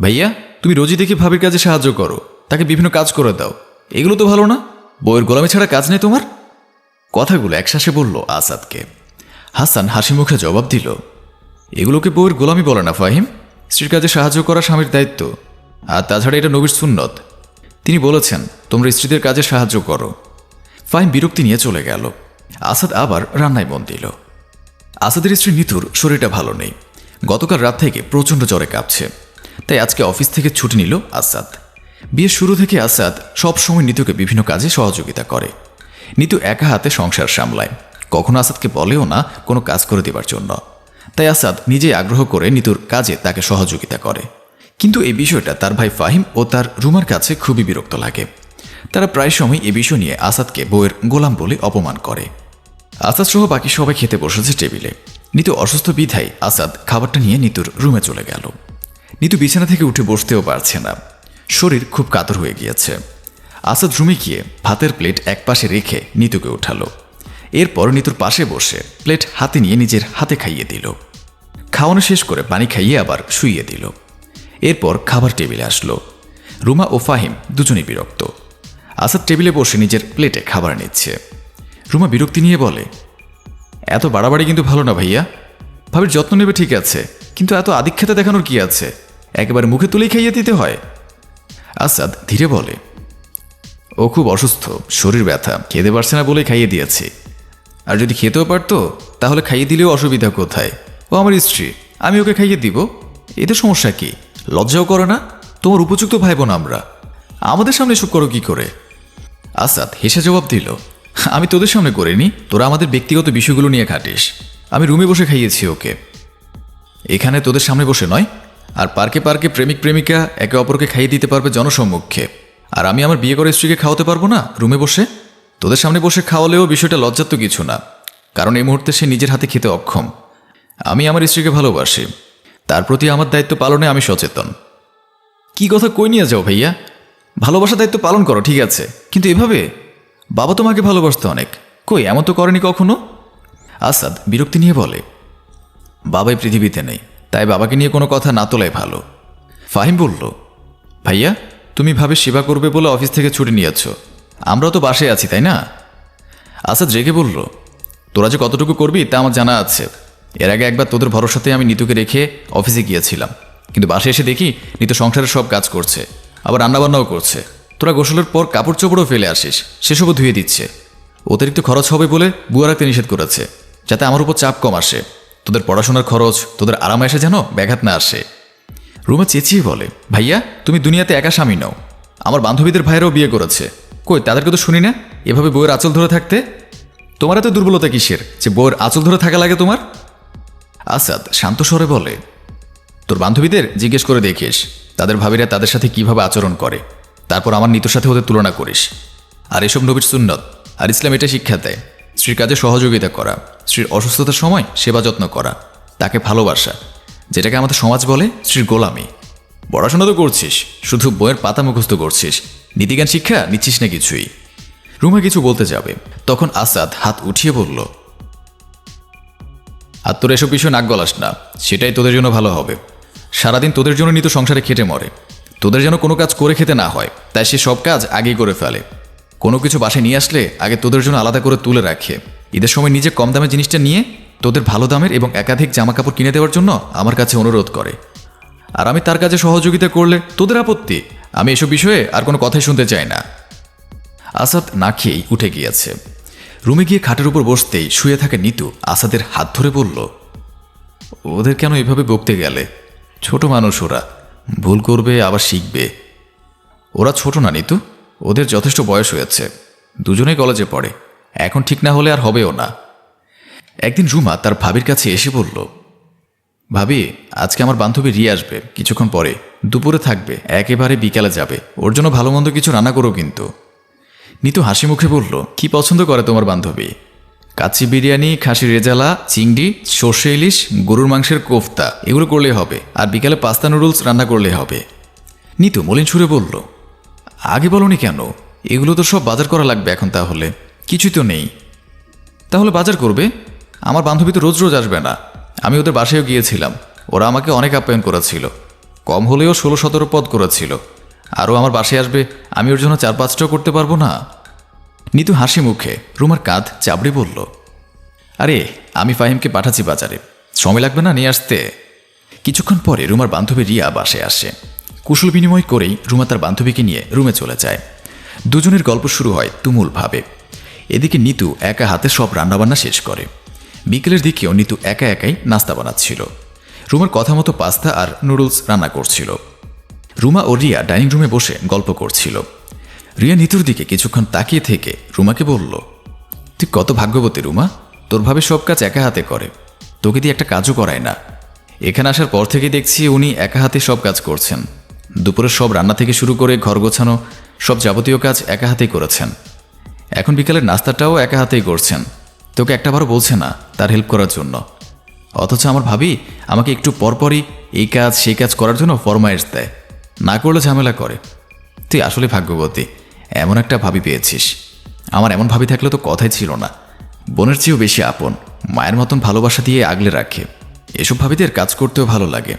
ভাইয়া, তুমি রোজই দেখি ভাবির কাজে সাহায্য করো। তাকে বিভিন্ন কাজ করে দাও। এগুলো তো ভালো না। বইয়ের গোলামি ছাড়া কাজ নেই তোমার? কথাগুলো একশ্বাসে বলল আসাদকে। হাসান হাসি মুখে জবাব দিল, এগুলোকে বউয়ের গোলামি বলে না, ফাহিম। স্ত্রীর কাজে সাহায্য করা স্বামীর দায়িত্ব। আর তাছাড়া এটা নবীর সুন্নত। তিনি বলেছেন, তোমরা স্ত্রীদের কাজে সাহায্য করো। ফাহিম বিরক্তি নিয়ে চলে গেল। আসাদ আবার রান্নায় মন দিল। আসাদের স্ত্রী নিতুর শরীরটা ভালো নেই। গতকাল রাত থেকে প্রচণ্ড জ্বরে কাঁপছে। তাই আজকে অফিস থেকে ছুটি নিল আসাদ। বিয়ের শুরু থেকে আসাদ সবসময় নিতুকে বিভিন্ন কাজে সহযোগিতা করে। নিতু একা হাতে সংসার সামলায়। কখনো আসাদকে বলেও না কোনো কাজ করে দেবার জন্য। তাই আসাদ নিজেই আগ্রহ করে নিতুর কাজে তাকে সহযোগিতা করে। কিন্তু এই বিষয়টা তার ভাই ফাহিম ও তার রুমার কাছে খুবই বিরক্ত লাগে। তারা প্রায় সময় এ বিষয় নিয়ে আসাদকে বউয়ের গোলাম বলে অপমান করে। আসাদ সহ বাকি সবাই খেতে বসেছে টেবিলে। নিতু অসুস্থ বিধায় আসাদ খাবারটা নিয়ে নিতুর রুমে চলে গেল। নিতু বিছানা থেকে উঠে বসতেও পারছে না। শরীর খুব কাতর হয়ে গিয়েছে। আসাদ রুমে গিয়ে ভাতের প্লেট একপাশে রেখে নিতুকে উঠালো। এরপর নিতুর পাশে বসে প্লেট হাতে নিয়ে নিজের হাতে খাইয়ে দিল। খাওয়ানো শেষ করে পানি খাইয়ে আবার শুইয়ে দিল। এরপর খাবার টেবিলে আসলো। রুমা ও ফাহিম দুজনেই বিরক্ত। আসাদ টেবিলে বসে নিজের প্লেটে খাবার নিচ্ছে। রুমা বিরক্তি নিয়ে বলে, এত বাড়াবাড়ি কিন্তু ভালো না ভাইয়া। ভাবির যত্ন নেবে ঠিক আছে, কিন্তু এত আদিক্ষেতা দেখানোর কি আছে? একেবারে মুখে তুলেই খাইয়ে দিতে হয়। আসাদ ধীরে বলে, ও খুব অসুস্থ, শরীর ব্যথা, খেতে পারছে না বলেই খাইয়ে দিয়েছি। আর যদি খেতেও পারতো, তাহলে খাইয়ে দিলেও অসুবিধা কোথায়? ও আমার স্ত্রী, আমি ওকে খাইয়ে দিব। এতে সমস্যা কি? লজ্জাও করে না? তোমার উপযুক্ত ভাই বোন আমরা। আমাদের সামনে এসব করো কি করে? আসাদ হেসে জবাব দিল, আমি তোদের সামনে করিনি, তোরা আমাদের ব্যক্তিগত বিষয়গুলো নিয়ে খাটিস। আমি রুমে বসে খাইয়েছি ওকে। এখানে তোদের সামনে বসে নয়, আর পার্কে পার্কে প্রেমিক প্রেমিকা একে অপরকে খাইয়ে দিতে পারবে জনসম্মুখে। আর আমি আমার বিয়ে করে স্ত্রীকে খাওয়াতে পারব না রুমে বসে? তোদের সামনে বসে খাওয়ালেও বিষয়টা লজ্জার তো কিছু না, কারণ এই মুহূর্তে সে নিজের হাতে খেতে অক্ষম। আমি আমার স্ত্রীকে ভালোবাসি, তার প্রতি আমার দায়িত্ব পালনে আমি সচেতন। কি কথা কই নিয়ে যাও ভাইয়া? ভালোবাসার দায়িত্ব পালন করো, ঠিক আছে। কিন্তু এভাবে? বাবা তোমাকে ভালোবাসতো অনেক। কই, এমন তো করেনি কখনো? আসাদ বিরক্তি নিয়ে বলে, বাবাই পৃথিবীতে নেই, তাই বাবাকে নিয়ে কোনো কথা না তোলাই ভালো। ফাহিম বলল, ভাইয়া, তুমি ভাবে সেবা করবে বলে অফিস থেকে ছুটি নিয়েছ, আমরা তো বাসায় আছি, তাই না? আসাদ রেগে বলল, তোরা যে কতটুকু করবি তা আমার জানা আছে। এর আগে একবার তোদের ভরসাতে আমি নিতুকে রেখে অফিসে গিয়েছিলাম, কিন্তু বাসে এসে দেখি নিতু সংসারের সব কাজ করছে, আবার রান্নাবান্নাও করছে। তোরা গোসলের পর কাপড় চোপড়ও ফেলে আসিস, সেসবও ধুয়ে দিচ্ছে। অতিরিক্ত খরচ হবে বলে বুয়া রাখতে নিষেধ করেছে। যাতে আমার উপর চাপ কম আসে। তোদের পড়াশোনার খরচ, তোদের আরাম এসে যেন, ব্যাঘাত না আসে। রুমা চেঁচিয়ে বলে, ভাইয়া, তুমি দুনিয়াতে একা স্বামী নও। আমার বান্ধবীদের ভাইয়েরাও বিয়ে করেছে। কই, তাদেরকে তো শুনি না? এভাবে বইয়ের আঁচল ধরে থাকতে? তোমার এত দুর্বলতা কিসের? যে বইয়ের আঁচল ধরে থাকা লাগে তোমার? আসাদ শান্ত স্বরে বলে, তোর বান্ধবীদের জিজ্ঞেস করে দেখিস, তাদের ভাবিরা তাদের সাথে কীভাবে আচরণ করে। তারপর আমার নিতর সাথে ওদের তুলনা করিস। আর এসব নবীর সুন্নত, আর ইসলাম এটা শিক্ষা দেয়। স্ত্রীর কাজে সহযোগিতা করা, স্ত্রীর অসুস্থতার সময় সেবা যত্ন করা, তাকে ভালোবাসা, যেটাকে আমাদের সমাজ বলে স্ত্রীর গোলামি। পড়াশোনা তো করছিস, শুধু বইয়ের পাতা মুখস্থ করছিস, নীতিজ্ঞান শিক্ষা নিচ্ছিস না কিছুই। রুমা কিছু বলতে যাবে, তখন আসাদ হাত উঠিয়ে বলল, আর তোর এসব বিষয় নাক গলাস না, সেটাই তোদের জন্য ভালো হবে। সারাদিন তোদের জন্য নিত সংসারে খেটে মরে। তোদের যেন কোনো কাজ করে খেতে না হয়, তাই সে সব কাজ আগেই করে ফেলে। কোনো কিছু বাসায় নিয়ে আসলে আগে তোদের জন্য আলাদা করে তুলে রাখে। ঈদের সময় নিজে কম দামে জিনিসটা নিয়ে তোদের ভালো দামের এবং একাধিক জামা কাপড় কিনে দেওয়ার জন্য আমার কাছে অনুরোধ করে। আর আমি তার কাছে সহযোগিতা করলে তোদের আপত্তি? আমি এসব বিষয়ে আর কোনো কথাই শুনতে চাই না। আসাদ না খেয়েই উঠে গিয়েছে। রুমে গিয়ে খাটের উপর বসতেই শুয়ে থাকে নিতু। আসাদের হাত ধরে বলল, ওদের কেন এভাবে বকতে গেলে? ছোট মানুষ ওরা। ভুল করবে, আবার শিখবে। ওরা ছোট না, নিতু? ওদের যথেষ্ট বয়স হয়েছে। দুজনেই কলেজে পড়ে। এখন ঠিক না হলে আর হবেও না। একদিন রুমা তার ভাবির কাছে এসে বলল, ভাবি, আজকে আমার বান্ধবী রিয়া আসবে। কিছুক্ষণ পরে। দুপুরে থাকবে। একেবারে বিকালে যাবে। ওর জন্য ভালো মন্দ কিছু রান্না করো কিন্তু। নিতু হাসি মুখে বলল, কি পছন্দ করে তোমার বান্ধবী? কাচ্চি বিরিয়ানি খাসি রেজালা, চিংড়ি, সর্ষে ইলিশ, গরুর মাংসের কোফতা। এগুলো করলে হবে। আর বিকালে পাস্তা নুডলস রান্না করলে হবে। নিতু মলিন সুরে বলল আগে বলনি কেন? এগুলো তো সব বাজার করা লাগবে এখন তাহলে। কিছুই তো নেই। তাহলে বাজার করবে? আমার বান্ধবী তো রোজ রোজ আসবে না। আমি ওদের বাসায়ও গিয়েছিলাম। ওরা আমাকে অনেক আপ্যায়ন করেছিল। কম হলেও ষোলো সতেরো পদ করেছিল। আরও আমার বাসায় আসবে, আমি ওর জন্য চার পাঁচটাও করতে পারব না। নিতু হাসি মুখে রুমার কাঁধ চাবড়ে বলল, আরে, আমি ফাহিমকে পাঠাচ্ছি বাজারে। সময় লাগবে না নিয়ে আসতে? কিছুক্ষণ পরে রুমার বান্ধবী রিয়া বাসে আসে। কুশল বিনিময় করেই রুমা তার বান্ধবীকে নিয়ে রুমে চলে যায়। দুজনের গল্প শুরু হয় তুমুলভাবে। এদিকে নিতু একা হাতে সব রান্নাবান্না শেষ করে। বিকেলের দিকেও নিতু একা একাই নাস্তা বানাচ্ছিল। রুমার কথা মতো পাস্তা আর নুডলস রান্না করছিল। রুমা ও রিয়া ডাইনিং রুমে বসে গল্প করছিল। রিয়া নিতুর দিকে কিছুক্ষণ তাকিয়ে থেকে রুমাকে বলল, তুই কত ভাগ্যবতী রুমা, তোর ভাবে সব কাজ একা হাতে করে। তোকে দিয়ে একটা কাজও করায় না। এখানে আসার পর থেকে দেখছি উনি একা হাতে সব কাজ করছেন। দুপুরের সব রান্না থেকে শুরু করে ঘর গোছানো, সব যাবতীয় কাজ একা হাতেই করেছেন। এখন বিকালের নাস্তাটাও একা হাতেই করছেন। তোকে একটাবারও বলছে না তার হেল্প করার জন্য। অথচ আমার ভাবি আমাকে একটু পরপরই এই কাজ, সেই কাজ করার জন্য ফরমাইশ দেয়। না করলে ঝামেলা করে। তুই আসলে ভাগ্যবতী, এমন একটা ভাবি পেয়েছিস। আমার এমন ভাবি থাকলে তো কথাই ছিল না। বোনের চেয়েও বেশি আপন, মায়ের মতন ভালোবাসা দিয়ে আগলে রাখে। এসব ভাবিদের কাজ করতেও ভালো লাগে।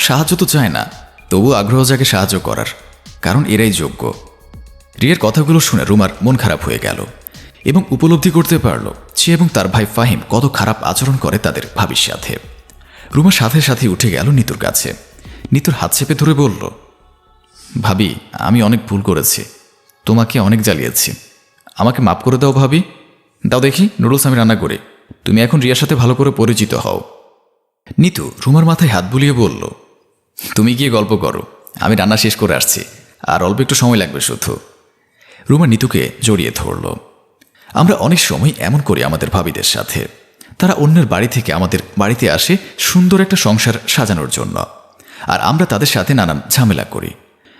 সাহায্য তো চায় না। তবু আগ্রহ যাকে সাহায্য করার, কারণ এরাই যোগ্য। রিয়ার কথাগুলো শুনে রুমার মন খারাপ হয়ে গেল এবং উপলব্ধি করতে পারল সে এবং তার ভাই ফাহিম কত খারাপ আচরণ করে তাদের ভাবির সাথে রুমা সাথে সাথে উঠে গেল নিতুর কাছে। নিতুর হাত চেপে ধরে বলল, ভাবি, আমি অনেক ভুল করেছি। তোমাকে অনেক জ্বালিয়েছি। আমাকে মাফ করে দাও ভাবি। দাও দেখি, নুডলস আমি রান্না করি। তুমি এখন রিয়ার সাথে ভালো করে পরিচিত হও। নিতু রুমার মাথায় হাত বুলিয়ে বলল তুমি গিয়ে গল্প করো। আমি রান্না শেষ করে আসছি। আর অল্প একটু সময় লাগবে শুধু। রুমা নিতুকে জড়িয়ে ধরল। আমরা অনেক সময় এমন করি আমাদের ভাবিদের সাথে। তারা অন্যের বাড়ি থেকে আমাদের বাড়িতে আসে সুন্দর একটা সংসার সাজানোর জন্য। আর আমরা তাদের সাথে নানান ঝামেলা করি।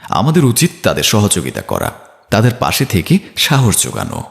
আমাদের উচিত তাদের সহযোগিতা করা। তাদের পাশে থেকে সাহস যোগানো।